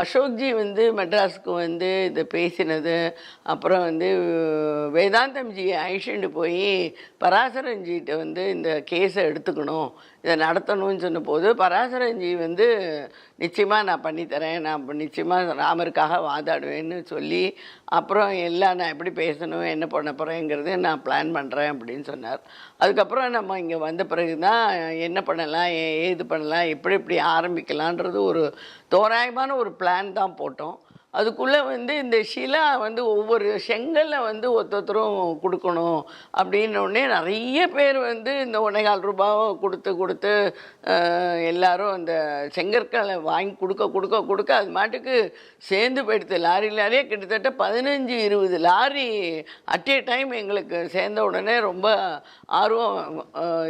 அசோக்ஜி வந்து மெட்ராஸுக்கு வந்து இதை பேசினது அப்புறம் வந்து வேதாந்தம்ஜி அழிச்சுட்டு போய் பராசரஞ்சிகிட்ட வந்து இந்த கேஸை எடுத்துக்கணும் இதை நடத்தணும்னு சொன்னபோது பராசரஞ்சி வந்து நிச்சயமாக நான் பண்ணித்தரேன். நான் நிச்சயமாக ராமருக்காக வாதாடுவேன்னு சொல்லி அப்புறம் எல்லாம் நான் எப்படி பேசணும் என்ன பண்ண போகிறேங்கிறது நான் பிளான் பண்ணுறேன் அப்படின்னு சொன்னார். அதுக்கப்புறம் நம்ம இங்கே வந்த பிறகு தான் என்ன பண்ணலாம் ஏ- ஏது பண்ணலாம் எப்படி எப்படி ஆரம்பிக்கலான்றது ஒரு தோராயமான ஒரு பிளான் தான் போட்டோம். அதுக்குள்ளே வந்து இந்த ஷிலா வந்து ஒவ்வொரு செங்கல்ல வந்து ஒருத்தரும் கொடுக்கணும் அப்படின்னோடனே நிறைய பேர் வந்து இந்த ஒன்னேகால் ரூபாவை கொடுத்து கொடுத்து எல்லாரும் அந்த செங்கற்களை வாங்கி கொடுக்க கொடுக்க கொடுக்க அது மாட்டுக்கு சேர்ந்து போயிடுது. லாரி லாரியே கிட்டத்தட்ட பதினஞ்சு இருபது லாரி அட் ஏ டைம் எங்களுக்கு சேர்ந்த உடனே ரொம்ப ஆர்வம்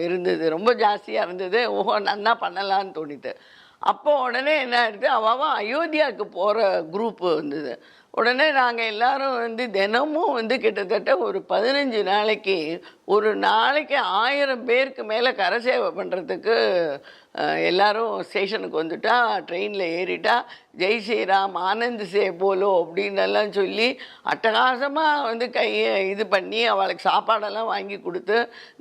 இருந்தது. ரொம்ப ஜாஸ்தியாக இருந்தது. ஓஹோ நன்னா பண்ணலான்னு தோணிட்டு. அப்போ உடனே என்ன ஆயிடுது? அவாவா அயோத்தியாவுக்கு போகிற குரூப்பு வந்தது. உடனே நாங்கள் எல்லாரும் வந்து தினமும் வந்து கிட்டத்தட்ட ஒரு பதினஞ்சு நாளைக்கு ஒரு நாளைக்கு ஆயிரம் பேருக்கு மேலே கரை சேவை பண்ணுறதுக்கு எல்லாரும் ஸ்டேஷனுக்கு வந்துட்டா ட்ரெயினில் ஏறிட்டா ஜெய் ஸ்ரீராம் ஆனந்த் சே போலோ அப்படின்னு எல்லாம் சொல்லி அட்டகாசமாக வந்து கையை இது பண்ணி அவளுக்கு சாப்பாடெல்லாம் வாங்கி கொடுத்து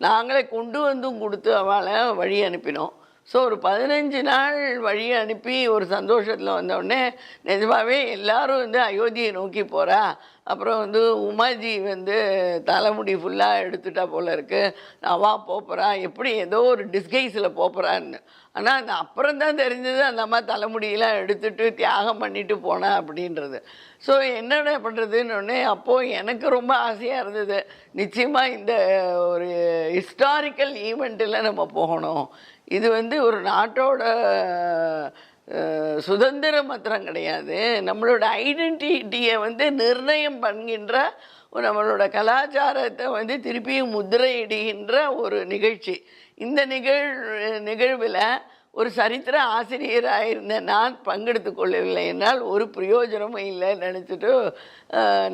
நாங்களே கொண்டு வந்தும் கொடுத்து அவளை வழி அனுப்பினோம். ஸோ ஒரு பதினஞ்சு நாள் வழி அனுப்பி ஒரு சந்தோஷத்தில் வந்தோடனே நிஜமாகவே எல்லாரும் வந்து அயோத்தியை நோக்கி போகிறா அப்புறம் வந்து உமாஜி வந்து தலைமுடி ஃபுல்லாக எடுத்துட்டா போல இருக்குது அவா போகிறா எப்படி ஏதோ ஒரு டிஸ்கைஸில் போகிறான்னு ஆனால் அந்த அப்புறம் தான் தெரிஞ்சது அந்த அம்மா தலைமுடியெல்லாம் எடுத்துட்டு தியாகம் பண்ணிட்டு போனா அப்படின்றது. ஸோ என்னென்ன பண்ணுறதுன்னு அப்போது எனக்கு ரொம்ப ஆசையாக இருந்தது. நிச்சயமாக இந்த ஒரு ஹிஸ்டாரிக்கல் ஈவெண்ட்டில் நம்ம போகணும். இது வந்து ஒரு நாட்டோட சுதந்திரம் மாத்திரம் கிடையாது. நம்மளோட ஐடென்டிட்டியை வந்து நிர்ணயம் பண்ணுகின்ற ஒரு நம்மளோட கலாச்சாரத்தை வந்து திருப்பியும் முதிரையிடுகின்ற ஒரு நிகழ்ச்சி. இந்த நிகழ் நிகழ்வில் ஒரு சரித்திர ஆசிரியராக இருந்த நான் பங்கெடுத்து கொள்ளவில்லை என்றால் ஒரு பிரயோஜனமும் இல்லைன்னு நினச்சிட்டு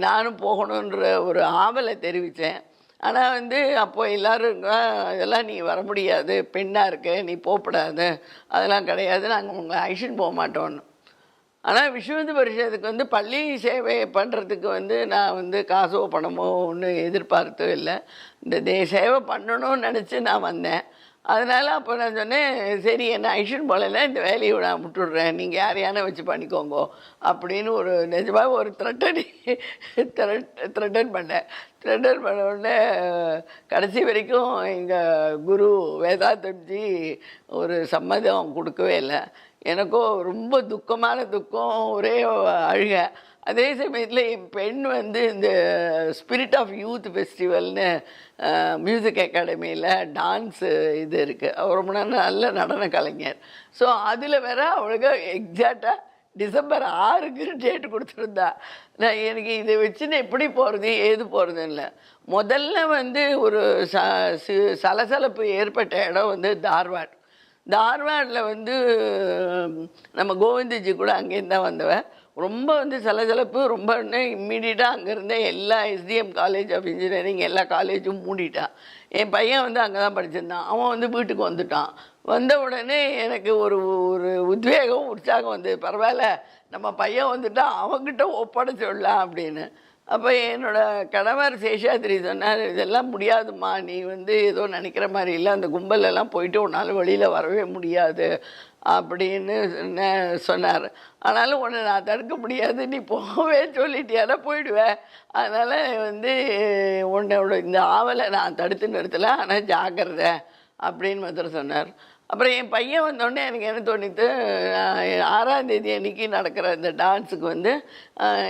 நானும் போகணுன்ற ஒரு ஆவலை தெரிவித்தேன். ஆனால் வந்து அப்போ எல்லாரும் இதெல்லாம் நீ வர முடியாது. பெண்ணாக இருக்கு. நீ போகப்படாது அதெல்லாம் கிடையாது. நாங்கள் உங்களை ஐஷன் போக மாட்டோன்னு ஆனால் விஸ்வந்து பரிஷத்துக்கு வந்து பள்ளி சேவை பண்ணுறதுக்கு வந்து நான் வந்து காசோ பணமோ ஒன்றும் எதிர்பார்த்தும் இல்லை. இந்த தே சேவை பண்ணணும்னு நினச்சி நான் வந்தேன். அதனால் அப்போ நான் சொன்னேன் சரி என்ன ஐஷன் போலன்னா இந்த வேலையை நான் விட்டுடுறேன். நீங்கள் யாரையான வச்சு பண்ணிக்கோங்க. அப்படின்னு ஒரு நிஜமாக ஒரு த்ரெட்டன் த்ரெட்டன் பண்ணேன். த்ரெட்டன் பண்ண உடனே கடைசி வரைக்கும் எங்கள் குரு வேதாந்தம்ஜி ஒரு சம்மதம் கொடுக்கவே இல்லை. எனக்கும் ரொம்ப துக்கமான துக்கம் ஒரே அழுக. அதே சமயத்தில் என் பெண் வந்து இந்த ஸ்பிரிட் ஆஃப் யூத் ஃபெஸ்டிவல்னு மியூசிக் அகாடமியில் டான்ஸு இது இருக்குது அவர் ரொம்ப நல்ல நல்ல நடன கலைஞர். ஸோ அதில் வேற அவளுக்கு எக்ஸாக்டாக டிசம்பர் ஆறுக்கு டேட் கொடுத்துருந்தா. நான் எனக்கு இதை வச்சுன்னு எப்படி போகிறது ஏது போகிறதுன்னு முதல்ல வந்து ஒரு ச சலசலப்பு ஏற்பட்ட இடம் வந்து தார்வாட். தார்வாடில் வந்து நம்ம கோவிந்தஜி கூட அங்கேருந்து தான் வந்தவன். ரொம்ப வந்து சலசலப்பு ரொம்ப இம்மீடியட்டாக அங்கே இருந்த எல்லா எஸ்டிஎம் காலேஜ் ஆஃப் இன்ஜினியரிங் எல்லா காலேஜும் மூடிட்டான் என் பையன் வந்து அங்கே தான் படிச்சிருந்தான். அவன் வந்து வீட்டுக்கு வந்துட்டான். வந்த உடனே எனக்கு ஒரு ஒரு உத்வேகம் உற்சாகம் வந்து பரவாயில்ல நம்ம பையன் வந்துட்டா அவன்கிட்ட ஒப்படைச்சிடலாம் அப்படின்னு. அப்போ என்னோடய கணவர் சேஷாத்ரி சொன்னார் இதெல்லாம் முடியாதும்மா. நீ வந்து ஏதோ நினைக்கிற மாதிரி இல்லை. அந்த கும்பலெல்லாம் போயிட்டு உன்னால் வெளியில் வரவே முடியாது. அப்படின்னு சொன்ன- சொன்னார். ஆனாலும் உன்னை நான் தடுக்க முடியாது நீ போகவே சொல்லிட்டியானா போயிடுவேன் அதனால் வந்து உன்னோட இந்த ஆவலை நான் தடுத்து நிறுத்தலை ஆனால் ஜாக்கிரதை அப்படின்னு மாத்திரம் சொன்னார். அப்புறம் என் பையன் வந்தோடனே எனக்கு என்ன தோணித்து ஆறாம் தேதி அன்னைக்கு நடக்கிற இந்த டான்ஸுக்கு வந்து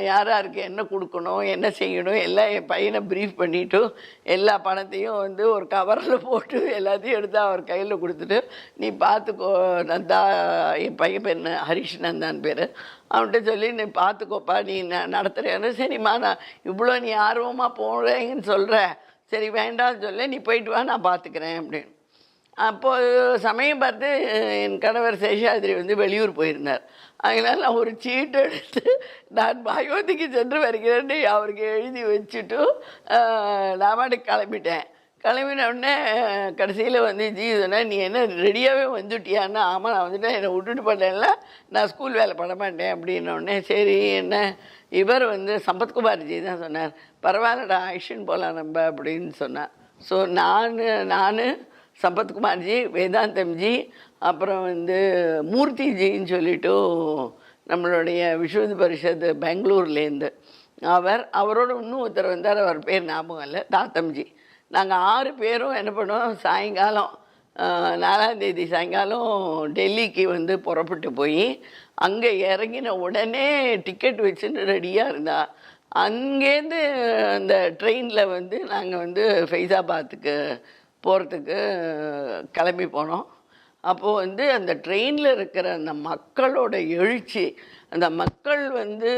யார் யாருக்கு என்ன கொடுக்கணும் என்ன செய்யணும் எல்லாம் என் பையனை ப்ரீஃப் பண்ணிவிட்டு எல்லா பணத்தையும் வந்து ஒரு கவரில் போட்டு எல்லாத்தையும் எடுத்து அவர் கையில் கொடுத்துட்டு நீ பார்த்துக்கோ நந்தா என் பையன் பேர் ஹரிஷ் நந்தான் பேர். அவன்கிட்ட சொல்லி நீ பார்த்துக்கோப்பா நீ ந நடத்துகிறேன்னு சரிம்மா நான் இவ்வளோ நீ ஆர்வமாக போகிறேங்கன்னு சொல்கிற சரி வேண்டாம்னு சொல்ல நீ போயிட்டு வா நான் பார்த்துக்கிறேன் அப்படின்னு. அப்போது சமயம் பார்த்து என் கணவர் சேஷாதிரி வந்து வெளியூர் போயிருந்தார். அதனால் நான் ஒரு சீட்டு எடுத்து நான் அயோத்திக்கு சென்று வருகிறேன்னு அவருக்கு எழுதி வச்சுட்டு நான் கிளம்பிட்டேன். கிளம்பின உடனே கடைசியில் வந்து ஜி நீ என்ன ரெடியாகவே வந்துட்டியான்னா? ஆமாம் நான் வந்துட்டேன். என்னை விட்டுட்டு பண்ணல நான் ஸ்கூல் வேலை பண்ண மாட்டேன் அப்படின்ன சரி என்ன? இவர் வந்து சம்பத்குமார்ஜி தான் சொன்னார். பரவாயில்லடா ஆக்ஷன் போகலாம் நம்ம அப்படின்னு சொன்னார். ஸோ நான் நான் சம்பத்குமார்ஜி வேதாந்தம்ஜி அப்புறம் வந்து மூர்த்திஜின்னு சொல்லிட்டு நம்மளுடைய விஸ்வ பரிஷத் பெங்களூர்லேருந்து. அவர் அவரோட இன்னும் ஒருத்தர் வந்தார் அவர் பேர் ஞாபகம் இல்லை தாத்தம்ஜி. நாங்கள் ஆறு பேரும் என்ன பண்ணுவோம் சாயங்காலம் நாலாந்தேதி சாயங்காலம் டெல்லிக்கு வந்து புறப்பட்டு போய் அங்கே இறங்கின உடனே டிக்கெட் வச்சுன்னு ரெடியாக இருந்தா அங்கேருந்து அந்த ட்ரெயினில் வந்து நாங்கள் வந்து ஃபைசாபாத்துக்கு போகிறதுக்கு கிளம்பி போனோம். அப்போது வந்து அந்த ட்ரெயினில் இருக்கிற அந்த மக்களோட எழுச்சி அந்த மக்கள் வந்து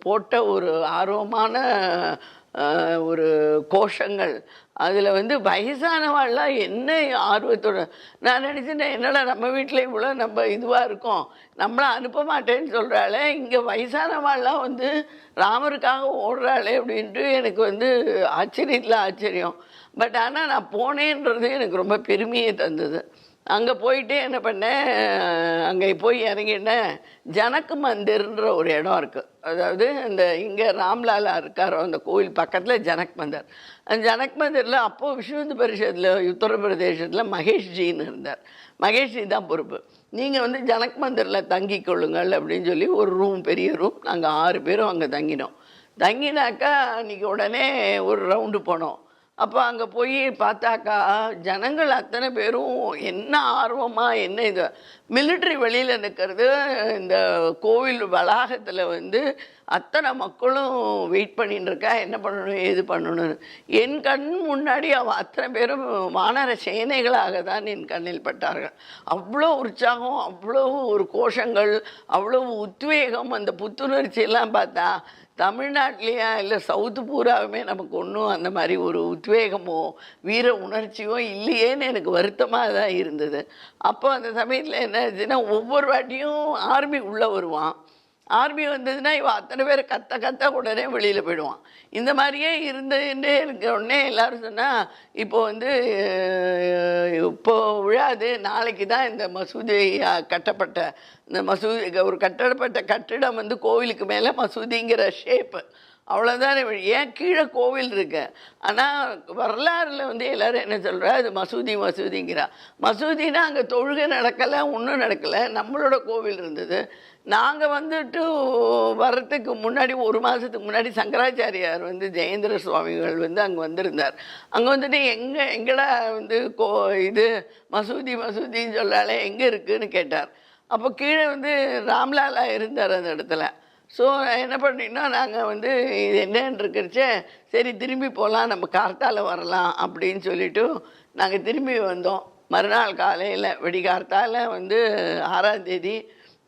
போட்ட ஒரு ஆர்வமான ஒரு கோஷங்கள் அதில் வந்து வயசானவாள்லாம் என்ன ஆர்வத்தோட? நான் நினச்சிட்டேன் என்னடா நம்ம வீட்டில் இவ்வளோ நம்ம இதுவாக இருக்கோம்? நம்மளை அனுப்ப மாட்டேன்னு சொல்கிறாளே இங்கே வயசானவாள்லாம் வந்து ராமருக்காக ஓடுறாளே அப்படின்ட்டு எனக்கு வந்து ஆச்சரியத்தில் ஆச்சரியம். பட் ஆனால் நான் போனேன்றது எனக்கு ரொம்ப பெருமையை தந்தது. அங்கே போயிட்டு என்ன பண்ணேன் அங்கே போய் இறங்கினேன் ஜனக்கு மந்திர்ன்ற ஒரு இடம் இருக்குது அதாவது இந்த இங்கே ராம்லாலா இருக்காரோ அந்த கோவில் பக்கத்தில் ஜனக் மந்தர். அந்த ஜனக் மந்திரில் அப்போது விஸ்வந்து பரிஷத்தில் உத்தரப்பிரதேசத்தில் மகேஷ்ஜின்னு இருந்தார். மகேஷ்ஜி தான் பொறுப்பு. நீங்கள் வந்து ஜனக் மந்திரில் தங்கி கொள்ளுங்கள் அப்படின்னு சொல்லி ஒரு ரூம் பெரிய ரூம் நாங்கள் ஆறு பேரும் அங்கே தங்கினோம். தங்கினாக்கா அன்றைக்கி உடனே ஒரு ரவுண்டு போனோம். அப்போ அங்கே போய் பார்த்தாக்கா ஜனங்கள் அத்தனை பேரும் என்ன ஆர்வமாக என்ன இது மிலிட்ரி வெளியில் நிற்கிறது இந்த கோவில் வளாகத்தில் வந்து அத்தனை மக்களும் வெயிட் பண்ணிட்டுருக்கா என்ன பண்ணணும் ஏது பண்ணணும்னு. என் கண் முன்னாடி அவள் அத்தனை பேரும் வானர சேனைகளாக தான் என் கண்ணில் பட்டார்கள். அவ்வளோ உற்சாகம் அவ்வளோ ஒரு கோஷங்கள் அவ்வளோ உத்வேகம் அந்த புத்துணர்ச்சியெல்லாம் பார்த்தா தமிழ்நாட்டிலையா இல்லை சவுத்து பூராவுமே நமக்கு ஒன்றும் அந்த மாதிரி ஒரு உத்வேகமோ வீர உணர்ச்சியோ இல்லையேன்னு எனக்கு வருத்தமாக தான் இருந்தது. அப்போ அந்த சமயத்தில் என்ன ஆச்சுன்னா ஒவ்வொரு வாட்டியும் ஆர்மி உள்ளே வருவான். ஆர்மி வந்ததுன்னா இவன் அத்தனை பேர் கத்த கத்த உடனே வெளியில் போயிடுவான். இந்த மாதிரியே இருந்துட்டே இருக்க உடனே எல்லாரும் சொன்னால் இப்போ வந்து இப்போது இப்போ விழாது. நாளைக்கு தான் இந்த மசூதி கட்டப்பட்ட இந்த மசூதி ஒரு கட்டப்பட்ட கட்டிடம் வந்து கோவிலுக்கு மேலே மசூதிங்கிற ஷேப்பு அவ்வளோதான் ஏன் கீழே கோவில் இருக்கு? ஆனால் வரலாறில் வந்து எல்லாரும் என்ன சொல்கிறா அது மசூதி மசூதிங்கிறா. மசூதினா அங்கே தொழுகை நடக்கலை ஒன்றும் நடக்கலை. நம்மளோட கோவில் இருந்தது. நாங்கள் வந்துட்டு வர்றதுக்கு முன்னாடி ஒரு மாதத்துக்கு முன்னாடி சங்கராச்சாரியார் வந்து ஜெயேந்திர சுவாமிகள் வந்து அங்கே வந்திருந்தார். அங்கே வந்துட்டு எங்கே எங்கடா வந்து கோ இது மசூதி மசூதின்னு சொல்லாலே எங்கே இருக்குதுன்னு கேட்டார். அப்போ கீழே வந்து ராம்லாலா இருந்தார் அந்த இடத்துல. ஸோ என்ன பண்ணிட்டோம்னா நாங்கள் வந்து இது என்னன்றிருக்கிறச்சே சரி திரும்பி போகலாம் நம்ம கார்த்தால் வரலாம் அப்படின்னு சொல்லிவிட்டு நாங்கள் திரும்பி வந்தோம். மறுநாள் காலையில் வெடிகார்த்தால வந்து ஆறாம் தேதி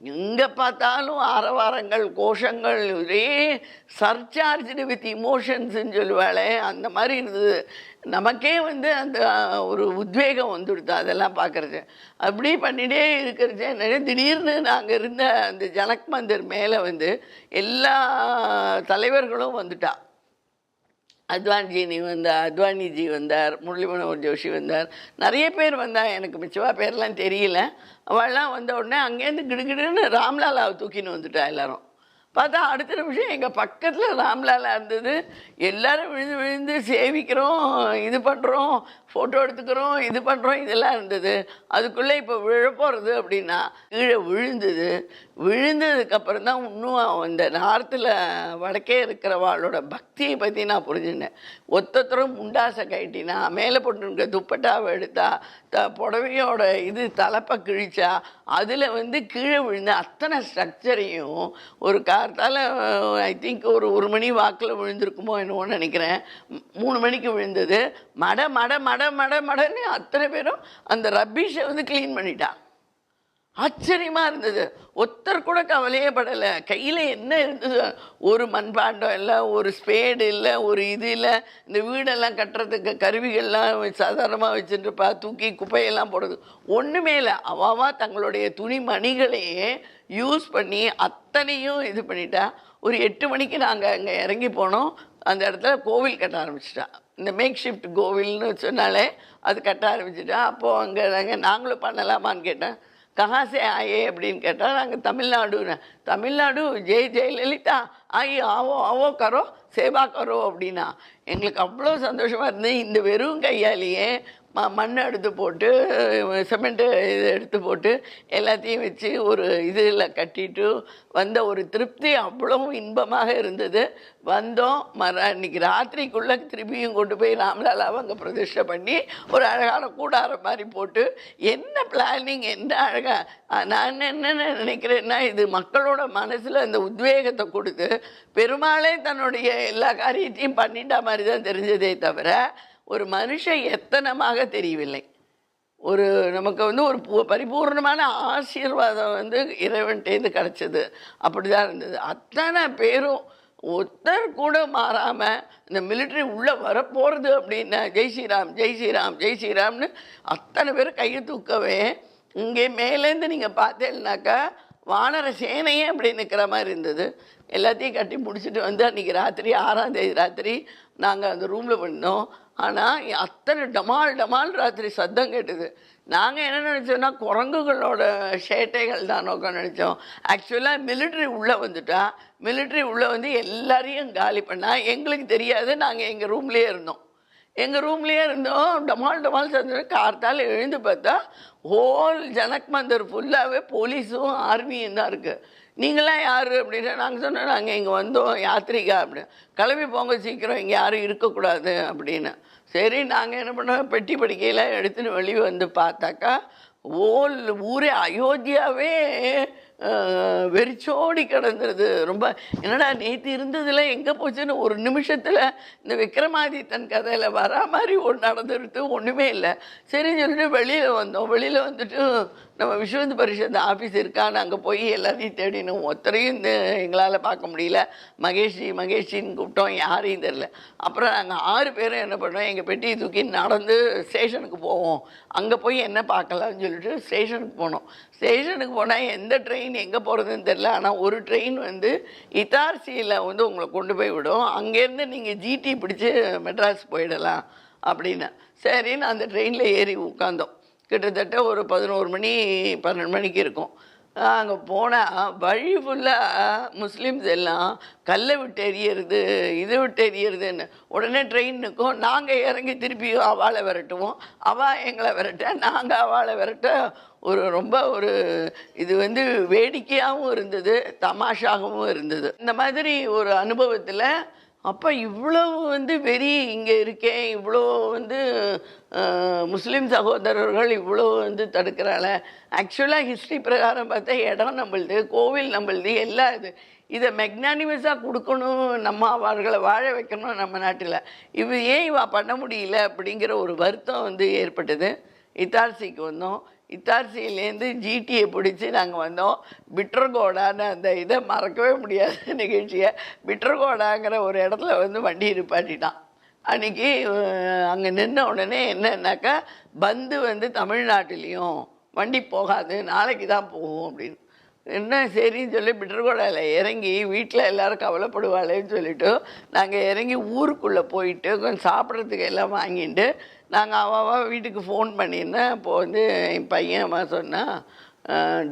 எங்கே பார்த்தாலும் ஆரவாரங்கள் கோஷங்கள் ஒரே சர்ச்சார்ஜ்டு வித் இமோஷன்ஸ்ன்னு சொல்லுவாளே அந்த மாதிரி இருந்தது. நமக்கே வந்து அந்த ஒரு உத்வேகம் வந்துடுது அதெல்லாம் பார்க்குறது அப்படி பண்ணிகிட்டே இருக்கிறது நிறைய திடீர்னு நாங்கள் இருந்த அந்த ஜனக் மந்திர் மேலே வந்து எல்லா தலைவர்களும் வந்துட்டா. அத்வானிஜி நீ வந்தார் அத்வானிஜி வந்தார் முரளி மனோகர் ஜோஷி வந்தார். நிறைய பேர் வந்தா எனக்கு மிச்சவா பேர்லாம் தெரியல. அவள்லாம் வந்த உடனே அங்கேருந்து கிடுகிடுன்னு ராம்லாலாவை தூக்கின்னு வந்துட்டா எல்லாரும். பார்த்தா அடுத்த நிமிஷம் எங்கள் பக்கத்தில் ராம்லாலா இருந்தது. எல்லாரும் விழுந்து விழுந்து சேவிக்கிறோம் இது பண்ணுறோம் ஃபோட்டோ எடுத்துக்கிறோம் இது பண்ணுறோம் இதெல்லாம் இருந்தது. அதுக்குள்ளே இப்போ விழ போகிறது அப்படின்னா கீழே விழுந்தது. விழுந்ததுக்கப்புறம் தான் இன்னும் இந்த நார்த்தில் வடக்கே இருக்கிறவாளோட பக்தியை பற்றி நான் புரிஞ்சுட்டேன் ஒத்தத்தரும் முண்டாசை கட்டினா மேலே போட்டுருக்க துப்பட்டாவை எடுத்தா த புடவையோட இது தலைப்பை கிழிச்சா அதில் வந்து கீழே விழுந்த அத்தனை ஸ்ட்ரக்சரையும் ஒரு கார்த்தால் ஐ திங்க் ஒரு ஒரு மணி வாக்கில் விழுந்திருக்குமோ என்னவோன்னு நினைக்கிறேன். மூணு மணிக்கு விழுந்தது. மட மட மட மட மடன்னு அத்தனை பேரும் அந்த ரப்பீஷை வந்து க்ளீன் பண்ணிட்டான் ஆச்சரியமாக இருந்தது. ஒருத்தர் கூட கவலையே படலை. கையில் என்ன இருந்தது? ஒரு மண்பாண்டம் இல்லை ஒரு ஸ்பேடு இல்லை ஒரு இது இல்லை. இந்த வீடெல்லாம் கட்டுறதுக்கு கருவிகள்லாம் சாதாரணமாக வச்சுட்டுருப்பா தூக்கி குப்பையெல்லாம் போடுறது. ஒன்றுமே இல்லை. அவாவா தங்களுடைய துணி மணிகளையே யூஸ் பண்ணி அத்தனையும் இது பண்ணிட்டா. ஒரு எட்டு மணிக்கு நாங்கள் அங்கே இறங்கி போனோம். அந்த இடத்துல கோவில் கட்ட ஆரம்பிச்சிட்டா. இந்த மேக் ஷிஃப்ட் கோவில்னு சொன்னாலே அது கட்ட ஆரம்பிச்சிட்டா. அப்போது அங்கே நாங்கள் நாங்களும் பண்ணலாமான்னு கேட்டேன். கஹாசே ஆயே அப்படின்னு கேட்டால் நாங்கள் தமிழ்நாடு தமிழ்நாடு ஜெய் ஜெயலலிதா ஐயோ ஆவோ ஆவோ கரோ சேவா கரோ அப்படின்னா. எங்களுக்கு அவ்வளோ சந்தோஷமாக இருந்து இந்த வெறும் கையாலேயே ம மண் எடுத்து போட்டு சிமெண்ட்டு இது எடுத்து போட்டு எல்லாத்தையும் வச்சு ஒரு இதில் கட்டிட்டு வந்த ஒரு திருப்தி அவ்வளோ இன்பமாக இருந்தது. வந்தோம். மர அன்றைக்கி ராத்திரிக்குள்ளே திருப்பியும் கொண்டு போய் ராம்லாலாவை அங்கே பிரதிஷ்டை பண்ணி ஒரு அழகான கூடாரம் மாதிரி போட்டு என்ன பிளானிங் என்ன அழகாக நான் என்னென்ன நினைக்கிறேன்னா இது மக்களோட மனசில் அந்த உத்வேகத்தை கொடுத்து பெருமாளே தன்னுடைய எல்லா காரியத்தையும் பண்ணிட்டா மாதிரி தான் தெரிஞ்சதே தவிர ஒரு மனுஷன் எத்தனமாக தெரியவில்லை. ஒரு நமக்கு வந்து ஒரு பூ பரிபூர்ணமான ஆசீர்வாதம் வந்து இறைவன்கிட்டேருந்து கிடச்சிது. அப்படி தான் இருந்தது. அத்தனை பேரும் ஒருத்தர் கூட மாறாமல் இந்த மிலிட்ரி உள்ளே வரப்போகிறது அப்படின்னா ஜெய் ஸ்ரீராம் ஜெய் ஸ்ரீராம் ஜெய் ஸ்ரீராம்னு அத்தனை பேர் கையை தூக்கவே இங்கே மேலேருந்து நீங்கள் பார்த்தேன்னாக்கா வானர சேனையே அப்படி நிற்கிற மாதிரி இருந்தது. எல்லாத்தையும் கட்டி முடிச்சுட்டு வந்து அன்றைக்கி ராத்திரி ஆறாம் தேதி ராத்திரி நாங்கள் அந்த ரூமில் பண்ணோம் ஆனால் அத்தனை டமால் டமால் ராத்திரி சத்தம் கேட்டுது. நாங்கள் என்ன நினச்சோன்னா குரங்குகளோட சேட்டைகள் தான் நோக்கம் நினச்சோம். ஆக்சுவலாக மிலிட்ரி உள்ளே வந்துட்டா மிலிட்ரி உள்ளே வந்து எல்லாரையும் காலி பண்ணால் எங்களுக்கு தெரியாது நாங்கள் எங்கள் ரூம்லேயே இருந்தோம். எங்கள் ரூம்லேயே இருந்தோம். டமால் டமால் சந்திர கார்த்தால் எழுந்து பார்த்தா ஹோல் ஜனக் மந்தர் ஃபுல்லாகவே போலீஸும் ஆர்மியும் தான் இருக்குது நீங்களாம் யார் அப்படின்னா நாங்கள் சொன்னோம் நாங்கள் இங்கே வந்தோம் யாத்திரிகா அப்படின்னு கிளம்பி போங்க சீக்கிரம் இங்கே யாரும் இருக்கக்கூடாது அப்படின்னு. சரி நாங்கள் என்ன பண்ணோம் பெட்டி படிக்கையெல்லாம் எடுத்துன்னு வெளியே வந்து பார்த்தாக்கா ஓல் ஊரே அயோத்தியாவே வெறிச்சோடி கிடந்துருது. ரொம்ப என்னடா நேற்று இருந்ததில் எங்கே போச்சுன்னு ஒரு நிமிஷத்தில் இந்த விக்ரமாதித்தன் கதையில் வரா மாதிரி ஒன்று நடந்துருது. ஒன்றுமே இல்லை. சரின்னு சொல்லிட்டு வெளியில் வந்தோம். வெளியில் வந்துட்டு நம்ம விஸ்வந்து பரிஷத் ஆஃபீஸ் இருக்கான்னு அங்கே போய் எல்லாத்தையும் தேடினோம் ஒருத்தரையும் எங்களால் பார்க்க முடியல. மகேஷி மகேஷின்னு கூப்பிட்டோம். யாரையும் தெரில அப்புறம் நாங்கள் ஆறு பேரும் என்ன பண்ணோம் எங்கள் பெட்டியை தூக்கி நடந்து ஸ்டேஷனுக்கு போவோம். அங்கே போய் என்ன பார்க்கலாம்னு சொல்லிட்டு ஸ்டேஷனுக்கு போனோம். ஸ்டேஷனுக்கு போனால் எந்த ட்ரெயின் எங்கே போகிறதுன்னு தெரில ஆனால் ஒரு ட்ரெயின் வந்து இத்தார்சியில் வந்து உங்களை கொண்டு போய் விடும். அங்கேருந்து நீங்கள் ஜிடி பிடிச்சி மெட்ராஸ் போயிடலாம் அப்படின்னு. சரின்னு அந்த ட்ரெயினில் ஏறி உட்காந்தோம். கிட்டத்தட்ட ஒரு பதினோரு மணி பன்னெண்டு மணிக்கு இருக்கும். அங்கே போனால் வழி ஃபுல்லாக முஸ்லீம்ஸ் எல்லாம் கல்லை விட்டு எறியறது இது விட்டு எறியறதுன்னு. உடனே ட்ரெயின் நிற்கும். நாங்கள் இறங்கி திருப்பி அவளை விரட்டுவோம். அவள் எங்களை விரட்ட நாங்கள் அவளை விரட்ட. ஒரு ரொம்ப ஒரு இது வந்து வேடிக்கையாகவும் இருந்தது தமாஷாகவும் இருந்தது. இந்த மாதிரி ஒரு அனுபவத்தில் அப்போ இவ்வளவு வந்து வெறி இங்கே இருக்கேன் இவ்வளோ வந்து முஸ்லீம் சகோதரர்கள் இவ்வளோ வந்து தடுக்கிறாள. ஆக்சுவலாக ஹிஸ்ட்ரி பிரகாரம் பார்த்தா இடம் நம்மளுது கோவில் நம்மளுது எல்லாம் இது. இதை மெக்னானிமஸாக கொடுக்கணும் நம்ம அவர்களை வாழ வைக்கணும் நம்ம நாட்டில். இவ ஏன் இவா பண்ண முடியல அப்படிங்கிற ஒரு வருத்தம் வந்து ஏற்பட்டது. இத்தார்சிக்கு வந்தோம். இத்தார்சியிலேருந்து ஜிடியை பிடிச்சி நாங்கள் வந்தோம். பிட்ரகோடான்னு அந்த இதை மறக்கவே முடியாத நிகழ்ச்சியை. பிட்ரகோடாங்கிற ஒரு இடத்துல வந்து வண்டி நிப்பாட்டிட்டான். அன்றைக்கி அங்கே நின்ன உடனே என்னன்னாக்கா பந்து வந்து தமிழ்நாட்டிலையும் வண்டி போகாது நாளைக்கு தான் போகும் அப்படின்னு. என்ன சரின்னு சொல்லி பிட்டர்கோடாவில் இறங்கி வீட்டில் எல்லோரும் கவலைப்படுவாளேன்னு சொல்லிவிட்டு நாங்கள் இறங்கி ஊருக்குள்ளே போயிட்டு கொஞ்சம் சாப்பிட்றதுக்கு எல்லாம் வாங்கிட்டு நாங்கள் அவாவா வீட்டுக்கு ஃபோன் பண்ணியிருந்தேன். அப்போது வந்து என் பையன் அம்மா சொன்னான்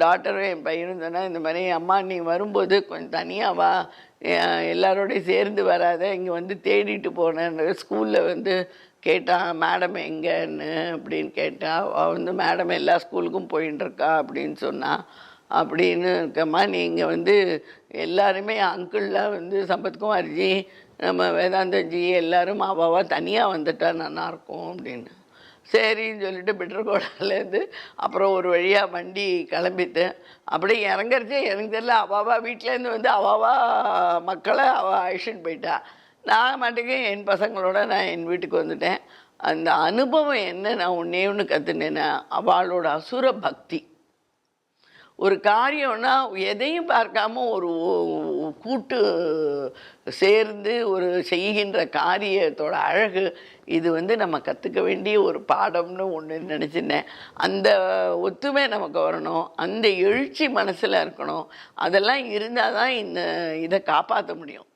டாக்டரும் என் பையனும் சொன்னால் இந்த மாதிரி அம்மா நீ வரும்போது கொஞ்சம் தனியாக வா. எல்லாரோடையும் சேர்ந்து வராத. இங்கே வந்து தேடிட்டு போனேன் ஸ்கூலில் வந்து கேட்டான் மேடம் எங்கன்னு? அப்படின்னு கேட்டால் அவள் வந்து மேடம் எல்லா ஸ்கூலுக்கும் போயின்னு அப்படின்னு சொன்னான் அப்படின்னு இருக்கம்மா நீங்கள் வந்து எல்லாருமே அங்கிள்லாம் வந்து சம்பத்குமார்ஜி நம்ம வேதாந்தஜி எல்லாரும் அவாவா தனியாக வந்துட்டா நல்லாயிருக்கும் அப்படின்னு. சரின்னு சொல்லிட்டு பிட்ரகோடாலேருந்து அப்புறம் ஒரு வழியாக வண்டி கிளம்பிட்டு அப்படியே இறங்குறச்சே எனக்கு தெரியல. அவாவா வீட்டிலேருந்து வந்து அவாவா மக்களை அவள் அழிச்சிட்டு போயிட்டா. நான் மட்டுக்கு என் பசங்களோட நான் என் வீட்டுக்கு வந்துட்டேன். அந்த அனுபவம் என்ன? நான் ஒன்றே ஒன்று கற்றுனேன்னா அவளோட அசுர பக்தி. ஒரு காரியம்னா எதையும் பார்க்காம ஒரு கூட்டு சேர்ந்து ஒரு செய்கின்ற காரியத்தோட அழகு இது வந்து நம்ம கற்றுக்க வேண்டிய ஒரு பாடம்னு ஒன்று நினச்சிருந்தேன். அந்த ஒத்துமை நமக்கு வரணும் அந்த எழுச்சி மனசில் இருக்கணும் அதெல்லாம் இருந்தால் தான் இந்த இதை காப்பாற்ற முடியும்.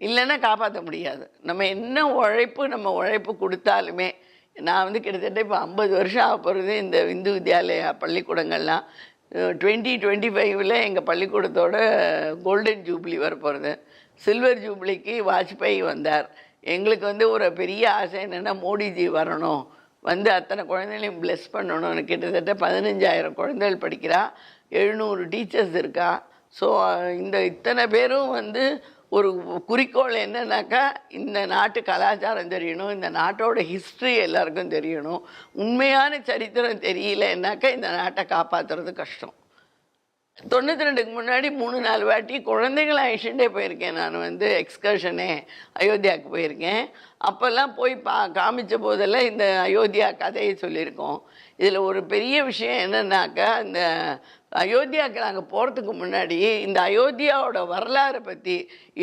இல்லைன்னா காப்பாற்ற முடியாது. நம்ம என்ன உழைப்பு நம்ம உழைப்பு கொடுத்தாலுமே நான் வந்து கிட்டத்தட்ட இப்போ ஐம்பது வருஷம் ஆக போகிறது இந்த இந்து வித்யாலயா பள்ளிக்கூடங்கள்லாம் டுவெண்ட்டி டுவெண்ட்டி ஃபைவ்ல எங்கள் பள்ளிக்கூடத்தோட கோல்டன் ஜூப்ளி வர போகிறது சில்வர் ஜூப்ளிக்கு வாஜ்பாய் வந்தார். எங்களுக்கு வந்து ஒரு பெரிய ஆசை என்னென்னா மோடிஜி வரணும். வந்து அத்தனை குழந்தைகளையும் ப்ளெஸ் பண்ணணும்னு கிட்டத்தட்ட பதினஞ்சாயிரம் குழந்தைகள் படிக்கிறா. எழுநூறு டீச்சர்ஸ் இருக்கா. ஸோ இந்த இத்தனை பேரும் வந்து ஒரு குறிக்கோள் என்னன்னாக்கா இந்த நாட்டு கலாச்சாரம் தெரியணும் இந்த நாட்டோட ஹிஸ்ட்ரி எல்லாருக்கும் தெரியணும். உண்மையான சரித்திரம் தெரியலன்னாக்கா இந்த நாட்டை காப்பாற்றுறது கஷ்டம். தொண்ணூற்றி ரெண்டுக்கு முன்னாடி மூணு நாலு வாட்டி குழந்தைகளை அழிச்சுட்டே போயிருக்கேன் நான் வந்து எக்ஸ்கர்ஷனே அயோத்தியாவுக்கு போயிருக்கேன். அப்போல்லாம் போய் பா காமிச்ச போதெல்லாம் இந்த அயோத்தியா கதையை சொல்லியிருக்கோம். இதில் ஒரு பெரிய விஷயம் என்னன்னாக்கா இந்த அயோத்தியாவுக்கு நாங்கள் போகிறதுக்கு முன்னாடி இந்த அயோத்தியாவோட வரலாறை பற்றி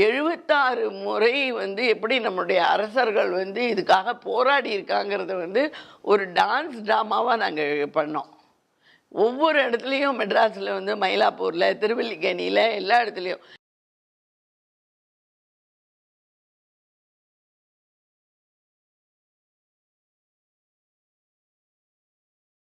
எழுபத்தாறு முறை வந்து எப்படி நம்மளுடைய அரசர்கள் வந்து இதுக்காக போராடி இருக்காங்கிறத வந்து ஒரு டான்ஸ் ட்ராமாவாக நாங்கள் பண்ணோம். ஒவ்வொரு இடத்துலையும் மெட்ராஸில் வந்து மயிலாப்பூரில் திருவல்லிக்கேணியில் எல்லா இடத்துலையும்.